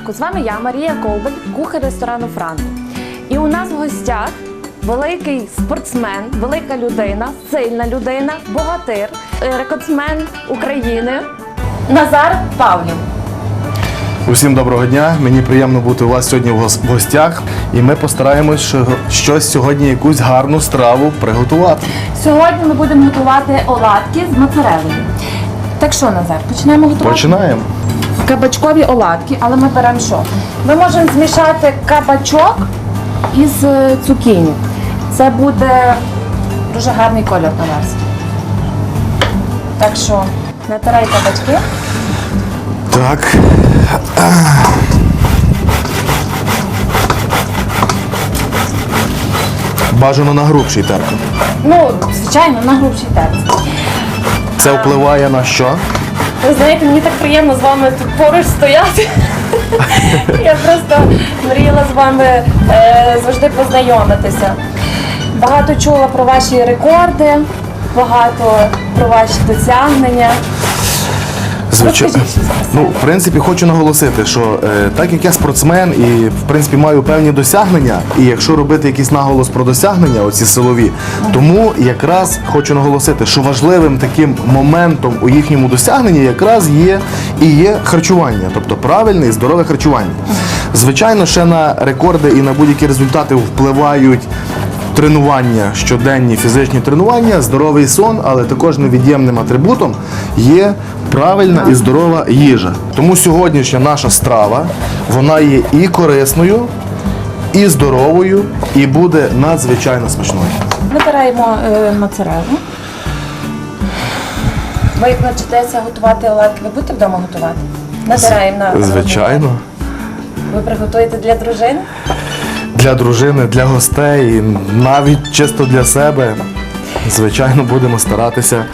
ранку. З вами я, Марія Ковбель, кухар ресторану Франко. І у нас в гостях великий спортсмен, велика людина, сильна людина, богатир, е, рекордсмен України Назар Павлів. Усім доброго дня. Мені приємно бути у вас сьогодні в гос- в гостях. І ми постараємось що- щось сьогодні, якусь гарну страву приготувати. Сьогодні ми будемо готувати оладки з моцарелою. Так що, Назар, починаємо готувати? Починаємо. Кабачкові оладки, але ми беремо що? Ми можемо змішати кабачок із е, цукіні. Це буде дуже гарний кольор на нас. Так що натирай кабачки. Так. Бажано на грубший терку. Ну, звичайно, на грубший терц. Це впливає на що? Ви знаєте, мені так приємно з вами тут поруч стояти. Я просто мріяла з вами е, завжди познайомитися. Багато чула про ваші рекорди, багато про ваші досягнення. Звичайно. Ну, в принципі, хочу наголосити, що е, так як я спортсмен і в принципі маю певні досягнення, і якщо робити якийсь наголос про досягнення, оці силові, тому якраз хочу наголосити, що важливим таким моментом у їхньому досягненні якраз є і є харчування, тобто правильне і здорове харчування. Звичайно, ще на рекорди і на будь-які результати впливають тренування, щоденні фізичні тренування, здоровий сон, але також невід'ємним атрибутом є правильна і здорова їжа. Тому сьогоднішня наша страва вона є і корисною, і здоровою, і буде надзвичайно смачною. Натираємо е, моцарелу. Ви як навчитеся готувати оладки, ви будете вдома готувати? Натираємо на Звичайно. Ви приготуєте для дружини? Для дружини, для гостей, і навіть чисто для себе. Звичайно, будемо старатися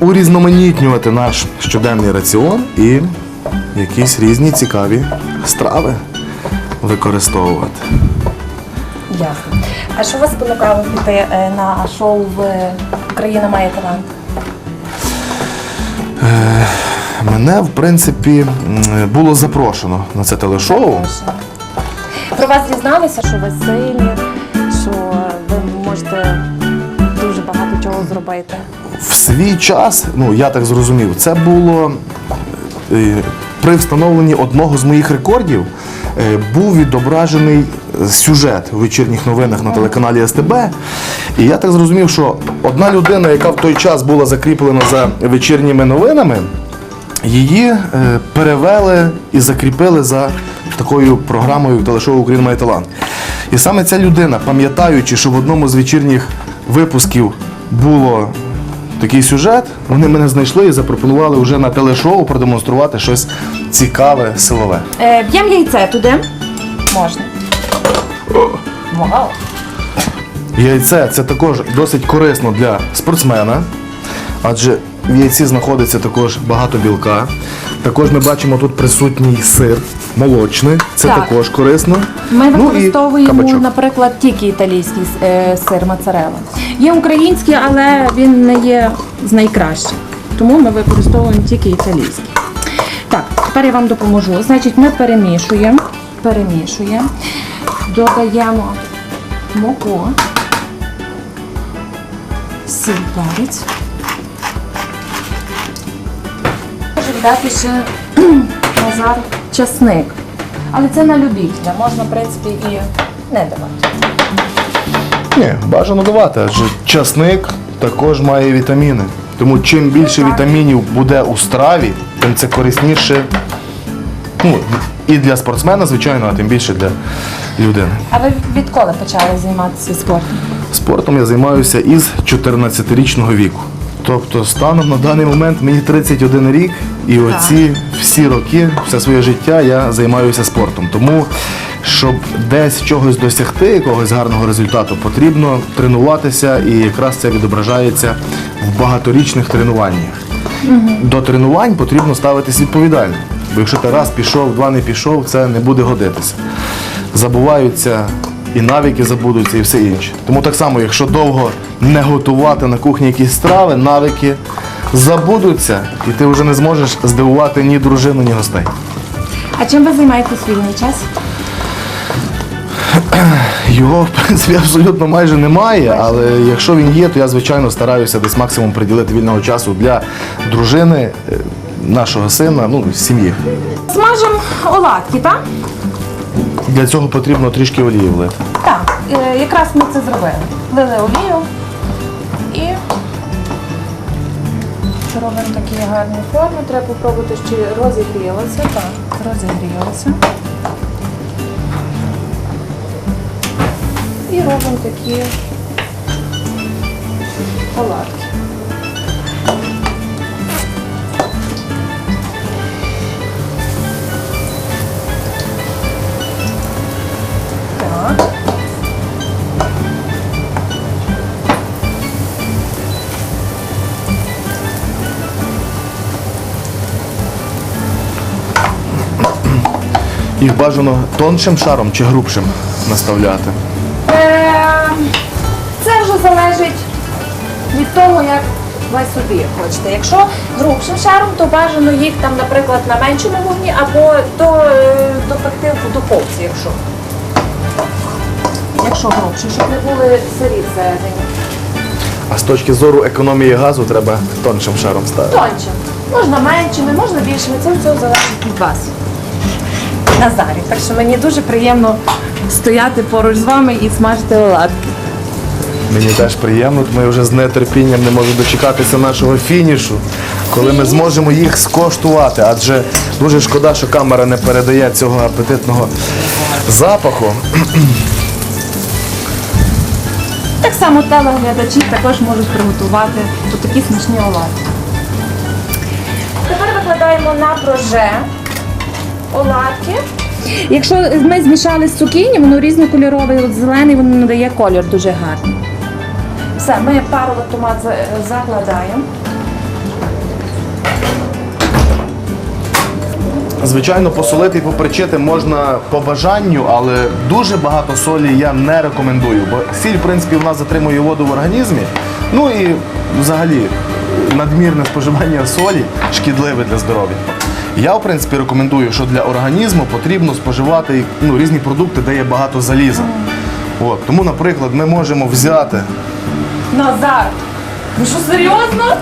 урізноманітнювати наш щоденний раціон і якісь різні цікаві страви використовувати. Ясно. А що вас спонукало піти е, на шоу в Україна має талант? Мене, в принципі, було запрошено на це телешоу. Про вас дізналися, що ви сильні, що ви можете дуже багато чого зробити. В свій час, ну я так зрозумів, це було е, при встановленні одного з моїх рекордів. е, Був відображений сюжет у вечірніх новинах на телеканалі СТБ. І я так зрозумів, що одна людина, яка в той час була закріплена за вечірніми новинами, її е, перевели і закріпили за такою програмою телешоу Україна має талант. І саме ця людина, пам'ятаючи, що в одному з вечірніх випусків було такий сюжет, вони мене знайшли і запропонували вже на телешоу продемонструвати щось цікаве, силове. Е, Б'ємо яйце туди. Можна. Вау! Яйце це також досить корисно для спортсмена, адже в яйці знаходиться також багато білка. Також ми бачимо тут присутній сир молочний, це Так. також корисно. Ми Ну і використовуємо, кабачок. наприклад, тільки італійський е, сир моцарелла. Є український, але він не є з найкращих. Тому ми використовуємо тільки італійський. Так, тепер я вам допоможу. Значить, ми перемішуємо, перемішуємо, додаємо муку, сіль перець. Може дати ще назар часник. Але це на любителя. Можна, в принципі, і не давати. Ні, бажано давати, адже часник також має вітаміни. Тому чим більше вітамінів буде у страві, тим це корисніше. Ну, і для спортсмена, звичайно, а тим більше для людини. А ви відколи почали займатися спортом? Спортом я займаюся із 14-річного віку. Тобто, станом на даний момент мені 31 рік, і оці всі роки, все своє життя я займаюся спортом. Тому, щоб десь чогось досягти, якогось гарного результату, потрібно тренуватися, і якраз це відображається в багаторічних тренуваннях. До тренувань потрібно ставитись відповідально. Бо якщо ти раз пішов, два не пішов, це не буде годитися. Забуваються і навики забудуться, і все інше. Тому так само, якщо довго не готувати на кухні якісь страви, навики забудуться, і ти вже не зможеш здивувати ні дружину, ні гостей. А чим ви займаєтесь вільний час? Його, в принципі, абсолютно майже немає, але якщо він є, то я, звичайно, стараюся десь максимум приділити вільного часу для дружини, е, нашого сина, ну, сім'ї. Смажемо оладки, так? Для цього потрібно трішки олії влити. Так, е, якраз ми це зробили. Лили олію і робимо такі гарні форми. Треба спробувати, чи розігрілося. Так, розігрілося. І робимо такі оладки. Їх бажано тоншим шаром чи грубшим наставляти. Е, Це вже залежить від того, як ви собі хочете. Якщо грубшим шаром, то бажано їх там, наприклад, на меншому вогні або до, е, допекти в духовці, якщо. Якщо грубше, щоб не були сирі всередині. А з точки зору економії газу треба тоншим шаром ставити. Тонче. Можна меншими, можна більшими. Це все залежить від вас. Назарі. Так що мені дуже приємно стояти поруч з вами і смажити оладки. Мені теж приємно, ми вже з нетерпінням не можемо дочекатися нашого фінішу, коли ми зможемо їх скоштувати. Адже дуже шкода, що камера не передає цього апетитного запаху. Так само телеглядачі також можуть приготувати такі смачні оладки. Тепер викладаємо на проже оладки. Якщо ми змішали з цукіні, воно різнокольорове, от зелений, воно надає колір дуже гарний. Все, ми паровий томат закладаємо. Звичайно, посолити і попричити можна по бажанню, але дуже багато солі я не рекомендую, бо сіль, в принципі, в нас затримує воду в організмі. Ну і взагалі надмірне споживання солі шкідливе для здоров'я. Я, в принципі, рекомендую, що для організму потрібно споживати ну, різні продукти, де є багато заліза. От, тому, наприклад, ми можемо взяти Назар! Ви що серйозно?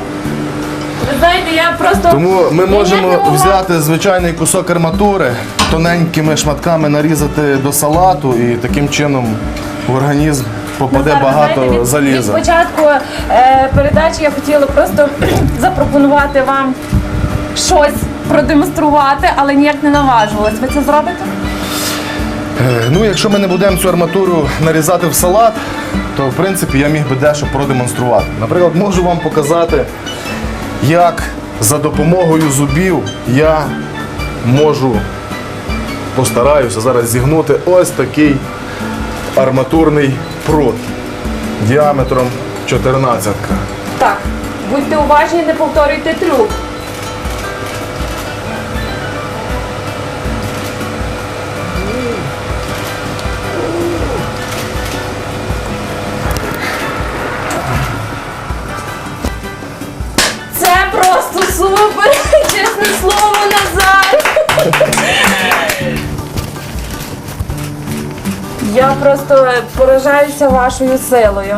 Ви знаєте, я просто. Тому ми Я можемо взяти звичайний кусок арматури, тоненькими шматками нарізати до салату і таким чином в організм попаде Назар, ви багато знаєте, від- заліза. Від початку е, передачі я хотіла просто запропонувати вам щось продемонструвати, але ніяк не наважувалась. Ви це зробите? Е, Ну, якщо ми не будемо цю арматуру нарізати в салат, то в принципі я міг би дещо продемонструвати. Наприклад, можу вам показати, як за допомогою зубів я можу постараюся зараз зігнути ось такий арматурний прут діаметром 14. Так. Будьте уважні, не повторюйте трюк. Просто поражаюся вашою силою.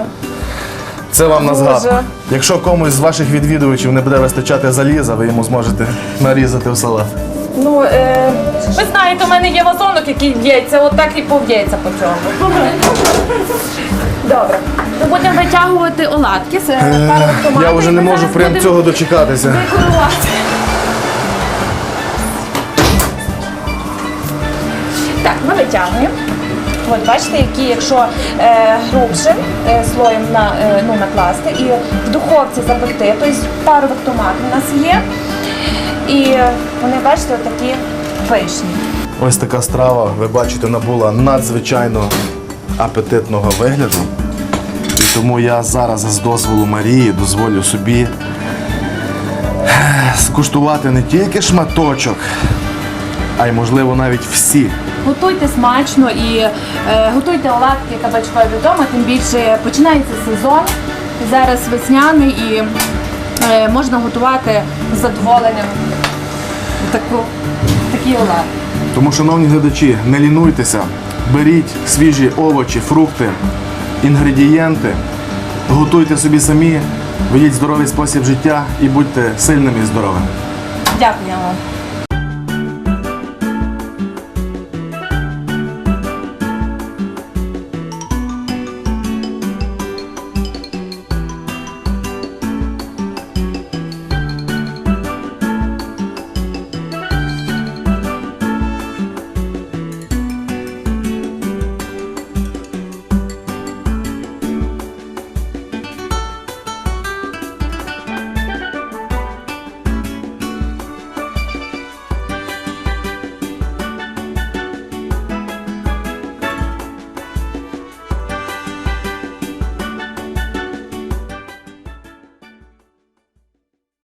Це вам на згадку. Якщо комусь з ваших відвідувачів не буде вистачати заліза, ви йому зможете нарізати в салат. Ну, е, ви знаєте, у мене є вазонок, який в'ється, отак і пов'ється по цьому. Добре. Ми будемо витягувати оладки з е, парових томатів. Я вже не ми можу зараз прям будемо цього дочекатися. декорувати. Так, ми витягуємо. От бачите, які, якщо е, грубше е, слоєм на, е, ну, накласти і в духовці запекти, тобто парових томат у нас є. І вони, бачите, такі вишні. Ось така страва, ви бачите, набула надзвичайно апетитного вигляду. І тому я зараз з дозволу Марії дозволю собі е, скуштувати не тільки шматочок, а й можливо навіть всі. Готуйте смачно і е, готуйте оладки кабачкові вдома, тим більше починається сезон. Зараз весняний і е, можна готувати з задоволенням таку, такі оладки. Тому, шановні глядачі, не лінуйтеся, беріть свіжі овочі, фрукти, інгредієнти, готуйте собі самі, ведіть здоровий спосіб життя і будьте сильними і здоровими. Дякую вам.